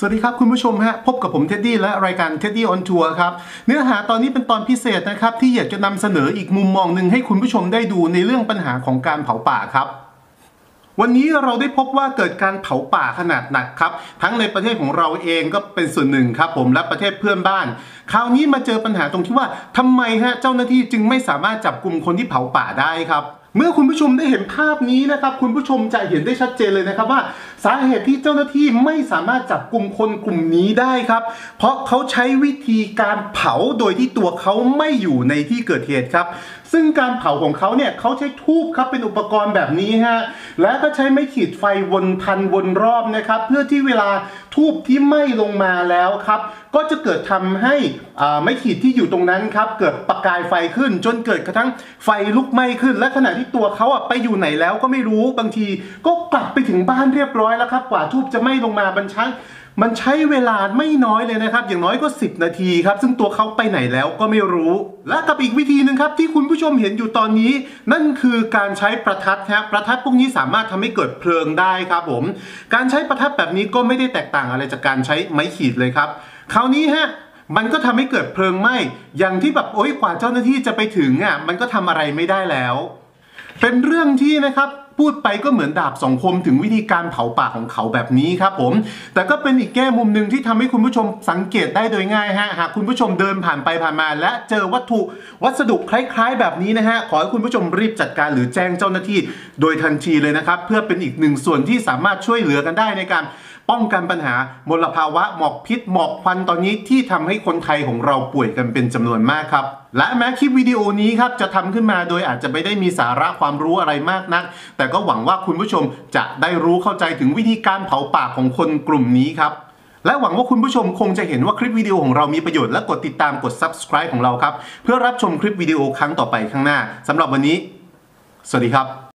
สวัสดีครับ คุณผู้ชมฮะพบกับผมเท็ดดี้และรายการเท็ดดี้ออนทัวร์ครับเนื้อหาตอนนี้เป็นตอนพิเศษนะครับ ที่อยากจะนำเสนออีกมุมมองหนึ่งให้คุณผู้ชมได้ดูในเรื่องปัญหาของการเผาป่าครับวันนี้เราได้พบว่าเกิดการเผาป่าขนาดหนักครับ ทั้งในประเทศของเราเองก็เป็นส่วนหนึ่งครับ ผมและประเทศเพื่อนบ้าน คราวนี้มาเจอปัญหาตรงที่ว่าทำไมฮะเจ้าหน้าที่จึงไม่สามารถจับกลุ่มคนที่เผาป่าได้ครับ เมื่อคุณผู้ชมได้เห็นภาพนี้นะครับ คุณผู้ชมจะเห็นได้ชัดเจนเลยนะครับว่า สาเหตุที่เจ้าหน้าที่ไม่สามารถจับกลุ่มคนกลุ่มนี้ได้ครับ เพราะเขาใช้วิธีการเผาโดยที่ตัวเขาไม่อยู่ในที่เกิดเหตุครับ ซึ่งการเผาของเขาเนี่ยเขาใช้ทูบครับเป็นอุปกรณ์แบบนี้ฮะและก็ใช้ไม้ขีดไฟวนพันวนรอบนะครับเพื่อที่เวลาทูบที่ไหม้ลงมาแล้วครับก็จะเกิดทำให้อ่าไม้ขีดที่อยู่ตรงนั้นครับเกิดประกายไฟขึ้น จนเกิดกระทั่งไฟลุกไหม้ขึ้น และขณะที่ตัวเขาอะไปอยู่ไหนแล้วก็ไม่รู้บางที ก็กลับไปถึงบ้านเรียบร้อยแล้วครับกว่าทูบจะไหม้ลงมาบรรชัน มันใช้เวลาไม่น้อยเลยนะครับ อย่างน้อยก็ 10 นาทีครับ ซึ่งตัวเขาไปไหนแล้วก็ไม่รู้ และกับอีกวิธีหนึ่งครับที่คุณผู้ชมเห็นอยู่ตอนนี้ นั่นคือการใช้ประทัดครับประทัดพวกนี้สามารถทำให้เกิดเพลิงได้ครับผม การใช้ประทัดแบบนี้ก็ไม่ได้แตกต่างอะไรจากการใช้ไม้ขีดเลยครับ คราวนี้ฮะมันก็ทำให้เกิดเพลิงไหม้อย่างที่แบบโอ๊ยกว่าเจ้าหน้าที่จะไปถึงอะมันก็ทำอะไรไม่ได้แล้ว เป็นเรื่องที่นะครับ พูดไปก็เหมือนดาบสองคมถึงวิธีการเผาป่าของเขาแบบนี้ครับผม แต่ก็เป็นอีกแง่มุมหนึ่งที่ทำให้คุณผู้ชมสังเกตได้โดยง่ายฮะหากคุณผู้ชมเดินผ่านไปผ่านมา และเจอวัตถุวัสดุคล้ายๆ แบบนี้นะฮะขอให้คุณผู้ชมรีบจัดการหรือแจ้งเจ้าหน้าที่ โดยทันทีเลยนะครับ เพื่อเป็นอีกหนึ่งส่วนที่สามารถช่วยเหลือกันได้ในการป้องกันปัญหามลภาวะหมอกพิษหมอกควันตอนนี้ที่ทำให้คนไทยของเราป่วยกันเป็นจำนวนมากครับ และแม้คลิปวิดีโอนี้ครับจะทำขึ้นมาโดยอาจจะไม่ได้มีสาระความรู้อะไรมากนัก แต่ก็หวังว่าคุณผู้ชมจะได้รู้เข้าใจถึงวิธีการเผาป่าของคนกลุ่มนี้ครับ และหวังว่าคุณผู้ชมคงจะเห็นว่าคลิปวิดีโอของเรามีประโยชน์และกดติดตามกด subscribe ของเราครับ เพื่อรับชมคลิปวิดีโอครั้งต่อไปข้างหน้าสำหรับวันนี้ สวัสดีครับ